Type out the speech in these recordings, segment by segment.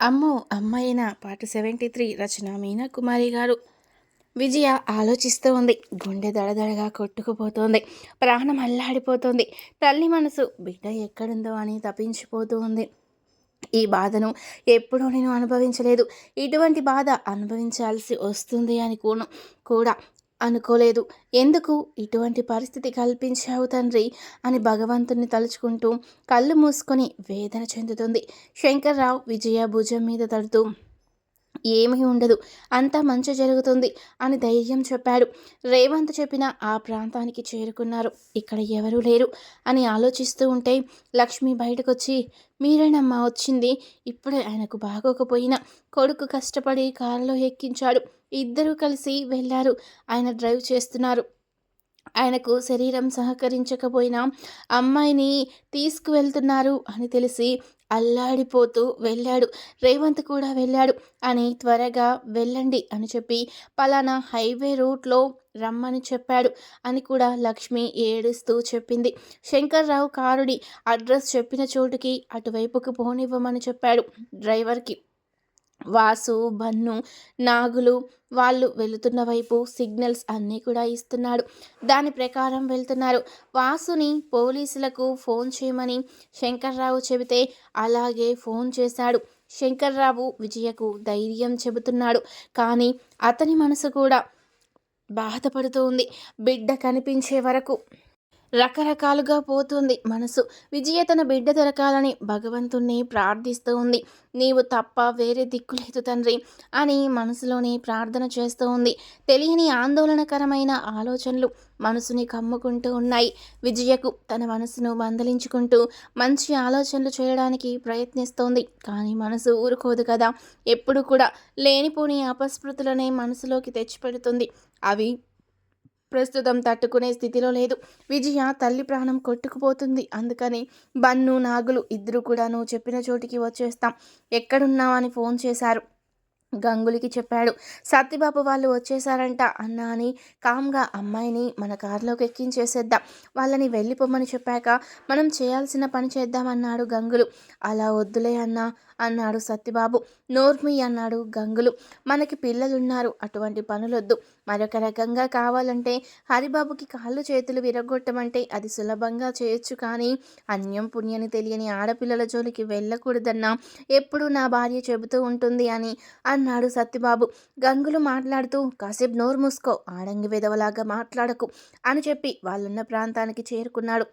అమ్మో అమ్మాయిన? పాట సెవెంటీ త్రీ రచన మీనా కుమారి గారు. విజయ ఆలోచిస్తూ ఉంది. గుండె దడదడగా కొట్టుకుపోతోంది. ప్రాణం అల్లాడిపోతుంది. తల్లి మనసు బిడ్డ ఎక్కడుందో అని తప్పించిపోతూ ఉంది. ఈ బాధను ఎప్పుడూ నేను అనుభవించలేదు. ఇటువంటి బాధ అనుభవించాల్సి వస్తుంది అని కూడా అనుకోలేదు. ఎందుకు? ఇటువంటి పరిస్థితి కల్పించావు తండ్రి అని భగవంతుని తలుచుకుంటూ కళ్ళు మూసుకొని వేదన చెందుతుంది. శంకర్రావు విజయ భుజం మీద తడుతూ ఏమీ ఉండదు. అంతా మంచి జరుగుతుంది అని ధైర్యం చెప్పాడు. రేవంత్ చెప్పిన ఆ ప్రాంతానికి చేరుకున్నారు. ఇక్కడ ఎవరూ లేరు అని ఆలోచిస్తూ ఉంటే లక్ష్మి బయటకొచ్చి మీరేనమ్మా వచ్చింది. ఇప్పుడే ఆయనకు బాగోకపోయినా కొడుకు కష్టపడి కారులో ఎక్కించాడు. ఇద్దరూ కలిసి వెళ్ళారు. ఆయన డ్రైవ్ చేస్తున్నారు. ఆయనకు శరీరం సహకరించకపోయినా అమ్మాయిని తీసుకువెళ్తున్నారు అని తెలిసి అల్లాడిపోతూ వెళ్ళాడు. రేవంత్ కూడా వెళ్ళాడు. అని త్వరగా వెళ్ళండి అని చెప్పి పలానా హైవే రూట్లో రమ్మని చెప్పాడు అని కూడా లక్ష్మి ఏడుస్తూ చెప్పింది. శంకర్రావు కారుడి అడ్రస్ చెప్పిన చోటుకి అటువైపుకు పోనివ్వమని చెప్పాడు డ్రైవర్కి. వాసు బన్ను నాగులు వాళ్ళు వెళుతున్న వైపు సిగ్నల్స్ అన్నీ కూడా ఇస్తున్నాడు. దాని ప్రకారం వెళ్తున్నారు. వాసుని పోలీసులకు ఫోన్ చేయమని శంకర్రావు చెబితే అలాగే ఫోన్ చేశాడు. శంకర్రావు విజయకు ధైర్యం చెబుతున్నాడు. కానీ అతని మనసు కూడా బాధపడుతూ ఉంది బిడ్డ కనిపించే వరకు రకరకాలుగా పోతుంది మనసు. విజయ తన బిడ్డ దొరకాలని భగవంతుణ్ణి ప్రార్థిస్తూ ఉంది. నీవు తప్ప వేరే దిక్కు లేదు తండ్రి అని మనసులోని ప్రార్థన చేస్తూ ఉంది. తెలియని ఆందోళనకరమైన ఆలోచనలు మనసుని కమ్ముకుంటూ ఉన్నాయి. విజయకు తన మనసును మందలించుకుంటూ మంచి ఆలోచనలు చేయడానికి ప్రయత్నిస్తోంది. కానీ మనసు ఊరుకోదు కదా. ఎప్పుడు కూడా లేనిపోని అపస్మృతులనే మనసులోకి తెచ్చిపెడుతుంది. అవి ప్రస్తుతం తట్టుకునే స్థితిలో లేదు. విజయ తల్లి ప్రాణం కొట్టుకుపోతుంది. అందుకని బన్ను నాగులు ఇద్దరు కూడాను చెప్పిన చోటికి వచ్చేస్తాం. ఎక్కడున్నావని ఫోన్ చేశారు. గంగులికి చెప్పాడు. సత్యబాబు వాళ్ళు వచ్చేసారంట అన్నా అని కామ్గా అమ్మాయిని మన కారులోకి ఎక్కించేసేద్దాం. వాళ్ళని వెళ్ళిపోమని చెప్పాక మనం చేయాల్సిన పని చేద్దామన్నాడు గంగులు. అలా వద్దులే అన్నా. అన్నాడు సత్యబాబు. నోర్మి అన్నాడు గంగులు. మనకి పిల్లలున్నారు అటువంటి పనులొద్దు. మరొక రకంగా కావాలంటే హరిబాబుకి కాళ్ళు చేతులు విరగొట్టమంటే అది సులభంగా చేయొచ్చు కానీ అన్యం పుణ్యని తెలియని ఆడపిల్లల జోలికి వెళ్ళకూడదన్నా ఎప్పుడు నా భార్య చెబుతూ ఉంటుంది అని అన్నాడు సత్యబాబు. గంగులు మాట్లాడుతూ కాసేపు నోరు మూసుకో ఆడంగి విధవలాగా మాట్లాడకు అని చెప్పి వాళ్ళున్న ప్రాంతానికి చేరుకున్నాడు.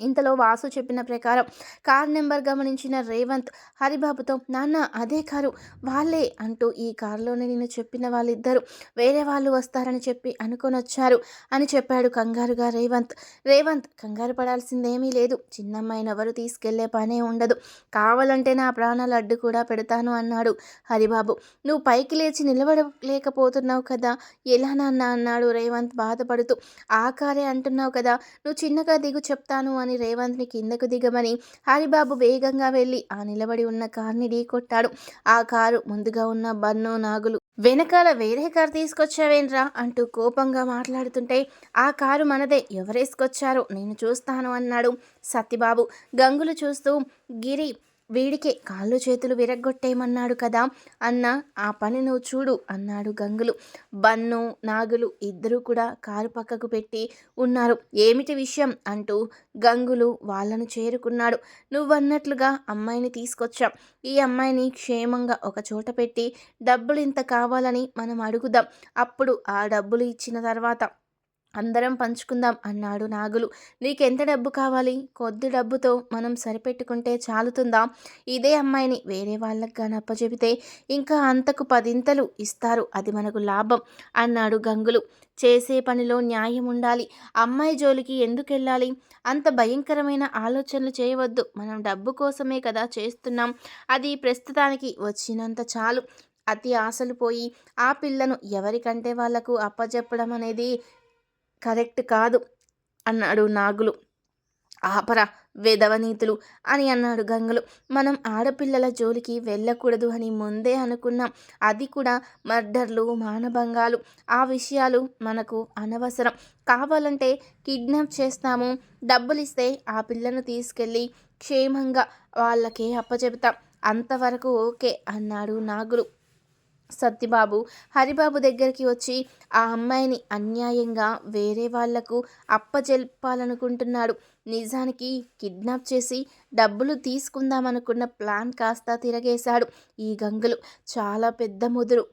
ఇంతలో వాసు చెప్పిన ప్రకారం కార్ నెంబర్ గమనించిన రేవంత్ హరిబాబుతో నాన్న అదే కారు వాళ్ళే అంటూ ఈ కారులోనే నేను చెప్పిన వాళ్ళిద్దరు వేరే వాళ్ళు వస్తారని చెప్పి అనుకొని వచ్చారు అని చెప్పాడు కంగారుగా రేవంత్. రేవంత్ కంగారు పడాల్సిందేమీ లేదు చిన్నమ్మాయిని ఎవరు తీసుకెళ్ళే పనే ఉండదు కావాలంటే నా ప్రాణాలు అడ్డు కూడా పెడతాను అన్నాడు హరిబాబు. నువ్వు పైకి లేచి నిలబడలేకపోతున్నావు కదా ఎలా నాన్న అన్నాడు రేవంత్ బాధపడుతూ. ఆ కారే అంటున్నావు కదా నువ్వు చిన్నగా దిగు చెప్తాను అని రేవంత్ని కిందకు దిగమని హరిబాబు వేగంగా వెళ్ళి ఆ నిలబడి ఉన్న కార్ని ఢీకొట్టాడు ఆ కారు ముందుగా ఉన్న బన్ను నాగులు వెనకాల వేరే కారు తీసుకొచ్చావేంట్రా అంటూ కోపంగా మాట్లాడుతుంటే ఆ కారు మనదే ఎవరేసుకొచ్చారో నేను చూస్తాను అన్నాడు సత్యబాబు. గంగులు చూస్తూ గిరి వీడికే కాళ్ళు చేతులు విరగ్గొట్టేయమన్నాడు కదా. అన్న ఆ పని నువ్వు చూడు అన్నాడు గంగులు. బన్ను నాగులు ఇద్దరూ కూడా కారు పక్కకు పెట్టి ఉన్నారు. ఏమిటి విషయం? అంటూ గంగులు వాళ్ళను చేరుకున్నాడు. నువ్వన్నట్లుగా అమ్మాయిని తీసుకొచ్చాం. ఈ అమ్మాయిని క్షేమంగా ఒక చోట పెట్టి డబ్బులు ఇంత కావాలని మనం అడుగుదాం. అప్పుడు ఆ డబ్బులు ఇచ్చిన తర్వాత అందరం పంచుకుందాం అన్నాడు నాగులు. నీకెంత డబ్బు కావాలి? కొద్ది డబ్బుతో మనం సరిపెట్టుకుంటే చాలుతుందా? ఇదే అమ్మాయిని వేరే వాళ్ళకి కానీ అప్పచెబితే ఇంకా అంతకు పదింతలు ఇస్తారు. అది మనకు లాభం అన్నాడు గంగులు. చేసే పనిలో న్యాయం ఉండాలి. అమ్మాయి జోలికి ఎందుకు వెళ్ళాలి? అంత భయంకరమైన ఆలోచనలు చేయవద్దు. మనం డబ్బు కోసమే కదా చేస్తున్నాం. అది ప్రస్తుతానికి వచ్చినంత చాలు. అతి ఆశలు పోయి ఆ పిల్లను ఎవరికంటే వాళ్ళకు అప్పచెప్పడం అనేది కరెక్ట్ కాదు అన్నాడు నాగులు. ఆపరా వేదవనీతులు అని అన్నాడు గంగలు. మనం ఆడపిల్లల జోలికి వెళ్ళకూడదు అని ముందే అనుకున్నాం. అది కూడా మర్డర్లు మానభంగాలు. ఆ విషయాలు మనకు అనవసరం. కావాలంటే కిడ్నాప్ చేస్తాము. డబ్బులు ఇస్తే ఆ పిల్లను తీసుకెళ్ళి క్షేమంగా వాళ్ళకే అప్పచెబుతాం. అంతవరకు ఓకే అన్నాడు నాగులు. సత్యబాబు హరిబాబు దగ్గరికి వచ్చి ఆ అమ్మాయిని అన్యాయంగా వేరే వాళ్ళకు అప్పజెల్పాలనుకుంటున్నాడు నిజానికి కిడ్నాప్ చేసి డబ్బులు తీసుకుందామనుకున్న ప్లాన్ కాస్త తిరగేశాడు. ఈ గంగులు చాలా పెద్ద ముదురు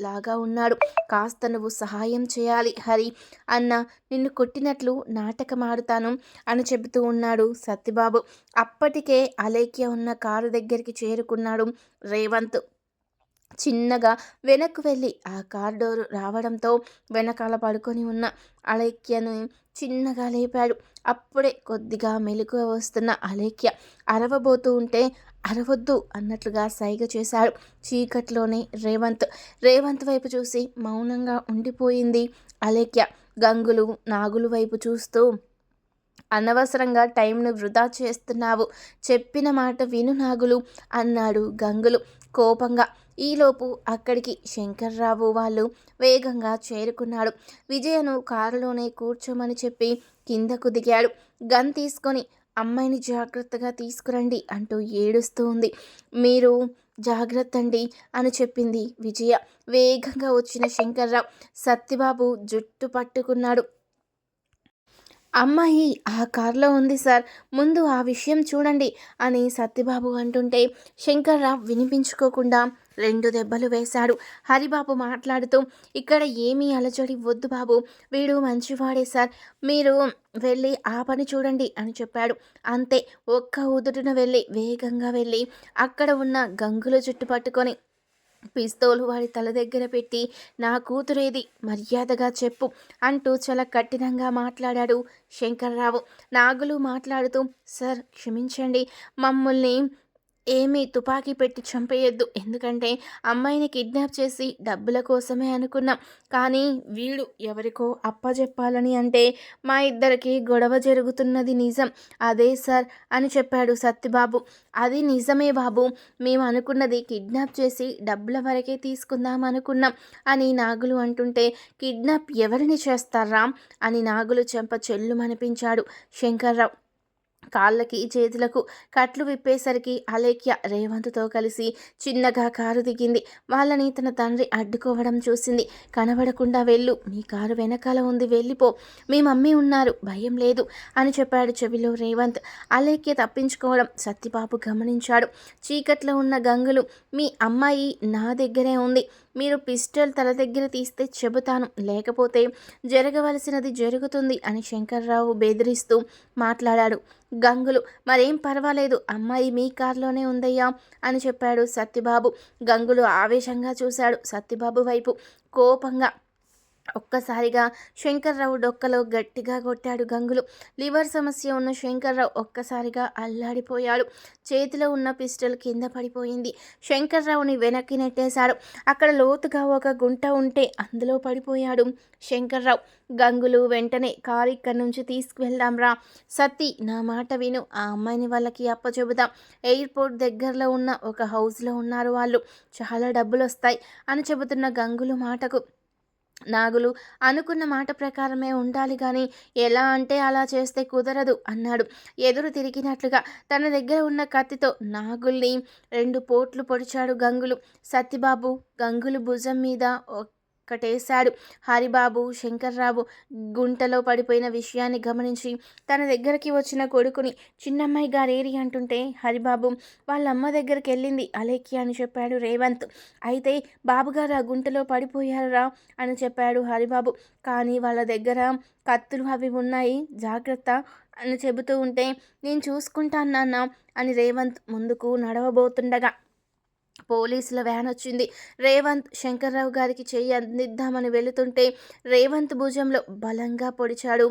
లాగా ఉన్నాడు. కాస్త నువ్వు సహాయం చేయాలి హరి. అన్న నిన్ను కొట్టినట్లు నాటకం ఆడుతాను అని చెబుతూ ఉన్నాడు సత్యబాబు. అప్పటికే అలేఖ్య ఉన్న కారు దగ్గరికి చేరుకున్నాడు రేవంత్. చిన్నగా వెనక్కు వెళ్ళి ఆ కార్ డోర్ రావడంతో వెనకాల పడుకొని ఉన్న అలేఖ్యను చిన్నగా లేపాడు. అప్పుడే కొద్దిగా మెలకు వస్తున్న అలేఖ్య అరవబోతూ ఉంటే అరవద్దు అన్నట్లుగా సైగ చేశాడు. చీకట్లోనే రేవంత్. రేవంత్ వైపు చూసి మౌనంగా ఉండిపోయింది అలేఖ్య. గంగులు నాగులు వైపు చూస్తూ అనవసరంగా టైంను వృధా చేస్తున్నావు. చెప్పిన మాట విను నాగులు అన్నాడు గంగులు. కోపంగా. ఈలోపు అక్కడికి శంకర్రావు వాళ్ళు వేగంగా చేరుకున్నాడు. విజయను కారులోనే కూర్చోమని చెప్పి కిందకు దిగాడు. గన్ తీసుకొని అమ్మాయిని జాగ్రత్తగా తీసుకురండి అంటూ ఏడుస్తూ ఉంది. మీరు జాగ్రత్త అండి అని చెప్పింది విజయ. వేగంగా వచ్చిన శంకర్రావు సత్తిబాబు జుట్టు పట్టుకున్నాడు. అమ్మాయి ఆ కారులో ఉంది సార్ ముందు ఆ విషయం చూడండి అని సత్యబాబు అంటుంటే శంకర్రావు వినిపించుకోకుండా రెండు దెబ్బలు వేశాడు. హరిబాబు మాట్లాడుతూ ఇక్కడ ఏమీ అలజడి వద్దు బాబు వీడు మంచివాడే సార్ మీరు వెళ్ళి ఆ పని చూడండి అని చెప్పాడు. అంతే ఒక్క ఉదుటిన వెళ్ళి వేగంగా వెళ్ళి అక్కడ ఉన్న గంగుల జుట్టు పట్టుకొని పిస్తోలు వాడి తల దగ్గర పెట్టి నా కూతురేది మర్యాదగా చెప్పు అంటూ చాలా కఠినంగా మాట్లాడాడు శంకర్రావు. నాగులు మాట్లాడుతూ సార్ క్షమించండి. మమ్మల్ని ఏమీ తుపాకీ పెట్టి చంపేయొద్దు. ఎందుకంటే అమ్మాయిని కిడ్నాప్ చేసి డబ్బుల కోసమే అనుకున్నాం. కానీ వీడు ఎవరికో అప్పజెప్పాలని అంటే మా ఇద్దరికి గొడవ జరుగుతున్నది నిజం. అదే సార్ అని చెప్పాడు సత్యబాబు. అది నిజమే బాబు. మేము అనుకున్నది కిడ్నాప్ చేసి డబ్బుల వరకే తీసుకుందాం అనుకున్నాం అని నాగులు అంటుంటే కిడ్నాప్ ఎవరిని చేస్తారా? అని నాగులు చెంప చెల్లుమనిపించాడు శంకర్రావు. కాళ్ళకి చేతులకు కట్లు విప్పేసరికి అలేఖ్య రేవంత్తో కలిసి చిన్నగా కారు దిగింది. వాళ్ళని తన తండ్రి అడ్డుకోవడం చూసింది. కనబడకుండా వెళ్ళు. నీ కారు వెనకాల ఉంది. వెళ్ళిపో. మీ మమ్మీ ఉన్నారు. భయం లేదు అని చెప్పాడు చెవిలో రేవంత్. అలేఖ్య తప్పించుకోవడం సత్యబాబు గమనించాడు. చీకట్లో ఉన్న గంగులు మీ అమ్మాయి నా దగ్గరే ఉంది. మీరు పిస్టల్ తల దగ్గర తీస్తే చెబుతాను. లేకపోతే జరగవలసినది జరుగుతుంది అని శంకర్రావు బెదిరిస్తూ మాట్లాడాడు. గంగులు. మరేం పర్వాలేదు అమ్మాయి మీ కారులోనే ఉందయ్యా అని చెప్పాడు సత్యబాబు. గంగులు ఆవేశంగా చూశాడు సత్యబాబు వైపు. కోపంగా ఒక్కసారిగా శంకర్రావు డొక్కలో గట్టిగా కొట్టాడు గంగులు. లివర్ సమస్య ఉన్న శంకర్రావు ఒక్కసారిగా అల్లాడిపోయాడు. చేతిలో ఉన్న పిస్టల్ కింద పడిపోయింది. శంకర్రావుని వెనక్కి నెట్టేశాడు అక్కడ లోతుగా ఒక గుంట ఉంటే అందులో పడిపోయాడు శంకర్రావు. గంగులు వెంటనే కారు ఇక్కడి నుంచి తీసుకువెళ్దాం రా. నా మాట విను. ఆ అమ్మాయిని వాళ్ళకి అప్పచెబుదాం. ఎయిర్పోర్ట్ దగ్గరలో ఉన్న ఒక హౌస్లో ఉన్నారు వాళ్ళు. చాలా డబ్బులు వస్తాయి అని చెబుతున్న గంగులు మాటకు నాగులు అనుకున్న మాట ప్రకారమే ఉండాలి కానీ ఎలా అంటే అలా చేస్తే కుదరదు అన్నాడు. ఎదురు తిరిగినట్లుగా తన దగ్గర ఉన్న కత్తితో నాగుల్ని రెండు పోట్లు పొడిచాడు గంగులు. సత్యబాబు గంగులు భుజం మీద కట్టేశాడు హరిబాబు శంకర్రావు గుంటలో పడిపోయిన విషయాన్ని గమనించి తన దగ్గరికి వచ్చిన కొడుకుని చిన్నమ్మాయి గారేరి అంటుంటే హరిబాబు వాళ్ళ అమ్మ దగ్గరికి వెళ్ళింది అలేఖ్య అని చెప్పాడు రేవంత్. అయితే బాబుగారు ఆ గుంటలో పడిపోయారా అని చెప్పాడు హరిబాబు. కానీ వాళ్ళ దగ్గర కత్తులు అవి ఉన్నాయి జాగ్రత్త అని చెబుతూ ఉంటే నేను చూసుకుంటాను నాన్న అని రేవంత్ ముందుకు నడవబోతుండగా పోలీసుల వ్యాన్ వచ్చింది. రేవంత్ శంకర్రావు గారికి చెయ్యి అందిద్దామని వెళుతుంటే రేవంత్ భుజంలో బలంగా పొడిచాడు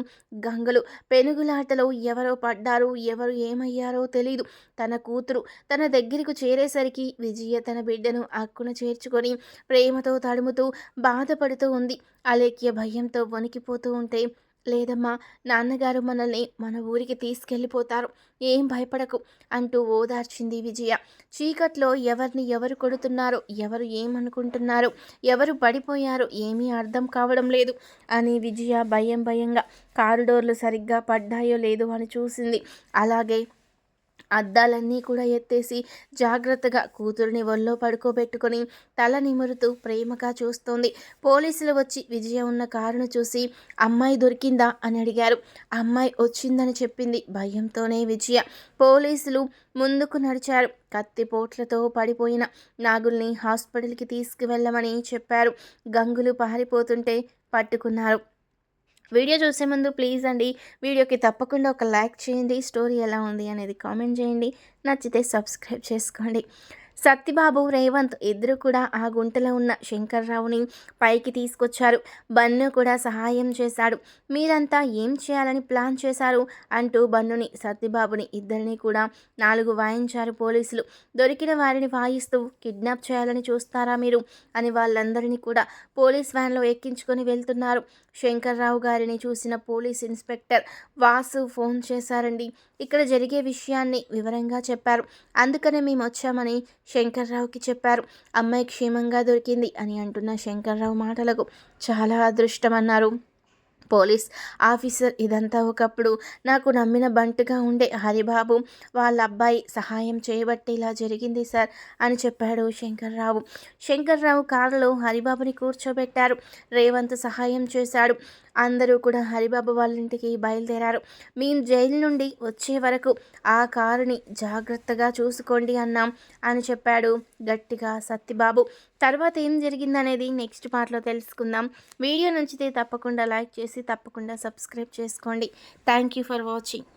గంగలు. పెనుగులాటలో ఎవరో పడ్డారు ఎవరు ఏమయ్యారో తెలీదు. తన కూతురు తన దగ్గరకు చేరేసరికి విజయ తన బిడ్డను అక్కున చేర్చుకొని ప్రేమతో తడుముతూ బాధపడుతూ ఉంది. అలేఖ్య భయంతో వణికిపోతూ ఉంటే లేదమ్మా నాన్నగారు మనల్ని మన ఊరికి తీసుకెళ్ళిపోతారు. ఏం భయపడకు అంటూ ఓదార్చింది విజయ. చీకట్లో ఎవరిని ఎవరు కొడుతున్నారు ఎవరు ఏమనుకుంటున్నారు ఎవరు పడిపోయారు ఏమీ అర్థం కావడం లేదు అని విజయ భయం భయంగా కారిడోర్లు సరిగ్గా పడ్డాయో లేదో అని చూసింది. అలాగే అద్దాలన్నీ కూడా ఎత్తేసి జాగ్రత్తగా కూతురిని ఒళ్ళో పడుకోబెట్టుకొని తల నిమురుతూ ప్రేమగా చూస్తోంది. పోలీసులు వచ్చి విజయ ఉన్న కారును చూసి అమ్మాయి దొరికిందా? అని అడిగారు. అమ్మాయి వచ్చిందని చెప్పింది భయంతోనే విజయ. పోలీసులు ముందుకు నడిచారు. కత్తిపోట్లతో పడిపోయిన నాగుల్ని హాస్పిటల్కి తీసుకువెళ్ళమని చెప్పారు. గంగులు పారిపోతుంటే పట్టుకున్నారు. వీడియో చూసే ముందు ప్లీజ్ అండి వీడియోకి తప్పకుండా ఒక లైక్ చేయండి స్టోరీ ఎలా ఉంది అనేది కామెంట్ చేయండి నచ్చితే సబ్స్క్రైబ్ చేసుకోండి. సత్తిబాబు రేవంత్ ఇద్దరు కూడా ఆ గుంటలో ఉన్న శంకర్రావుని పైకి తీసుకొచ్చారు. బన్ను కూడా సహాయం చేశాడు. మీరంతా ఏం చేయాలని ప్లాన్ చేశారు అంటూ బన్నుని సత్తిబాబుని ఇద్దరిని కూడా నాలుగు వాయించారు పోలీసులు. దొరికిన వారిని వాయిస్తూ కిడ్నాప్ చేయాలని చూస్తారా మీరు అని వాళ్ళందరినీ కూడా పోలీస్ వ్యాన్లో ఎక్కించుకొని వెళ్తున్నారు. శంకర్రావు గారిని చూసిన పోలీస్ ఇన్స్పెక్టర్ వాసు ఫోన్ చేశారండి. ఇక్కడ జరిగే విషయాన్ని వివరంగా చెప్పారు. అందుకనే మేము వచ్చామని శంకర్రావుకి చెప్పారు. అమ్మాయి క్షేమంగా దొరికింది అని అంటున్న శంకర్రావు మాటలకు చాలా అదృష్టం అన్నారు పోలీస్ ఆఫీసర్ ఇదంతా ఒకప్పుడు నాకు నమ్మిన బంటుగా ఉండే హరిబాబు వాళ్ళ అబ్బాయి సహాయం చేయబట్టి ఇలా జరిగింది సార్ అని చెప్పాడు శంకర్రావు. శంకర్రావు కారులో హరిబాబుని కూర్చోబెట్టారు. రేవంత్ సహాయం చేశాడు. అందరూ కూడా హరిబాబు వాళ్ళ ఇంటికి బయలుదేరారు. మేము జైలు నుండి వచ్చే వరకు ఆ కారుని జాగ్రత్తగా చూసుకోండి అన్నాం అని చెప్పాడు గట్టిగా సత్తిబాబు తర్వాత ఏం జరిగిందనేది నెక్స్ట్ పార్ట్లో తెలుసుకుందాం. వీడియో నచ్చితే తప్పకుండా లైక్ చేసి తప్పకుండా సబ్స్క్రైబ్ చేసుకోండి. Thank you for watching.